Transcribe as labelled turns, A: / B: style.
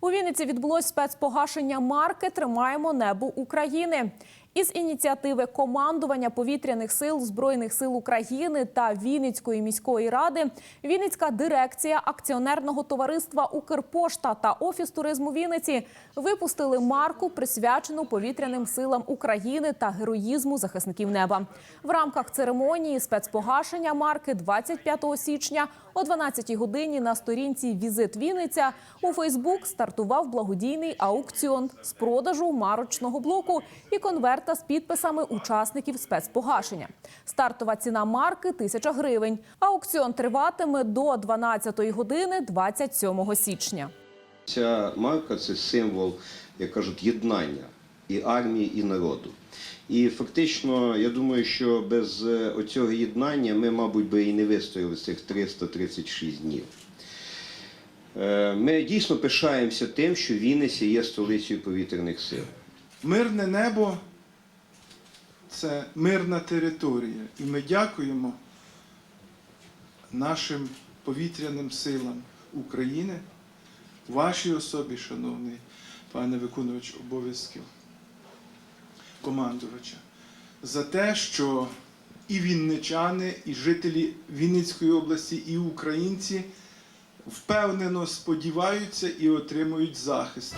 A: У Вінниці відбулось спецпогашення марки Тримаємо небо України. Із ініціативи командування повітряних сил Збройних сил України та Вінницької міської ради Вінницька дирекція акціонерного товариства Укрпошта та Офіс туризму Вінниці випустили марку, присвячену повітряним силам України та героїзму захисників неба. В рамках церемонії спецпогашення марки 25 січня о 12 годині на сторінці Візит Вінниця у Фейсбук стартував благодійний аукціон з продажу марочного блоку і конверта з підписами учасників спецпогашення. Стартова ціна марки – тисяча гривень. Аукціон триватиме до 12 години 27 січня.
B: Ця марка це символ, як кажуть, єднання і армії, і народу. І фактично, я думаю, що без е, оцього єднання ми, мабуть, би і не вистояли цих 336 днів. Е, Ми дійсно пишаємося тим, що Вінниця є столицею повітряних сил.
C: Мирне небо це мирна територія. І ми дякуємо нашим повітряним силам України, вашій особі, шановний пане виконувач обов'язків командувача, за те, що і вінничани, і жителі Вінницької області, і українці впевнено сподіваються і отримують захист.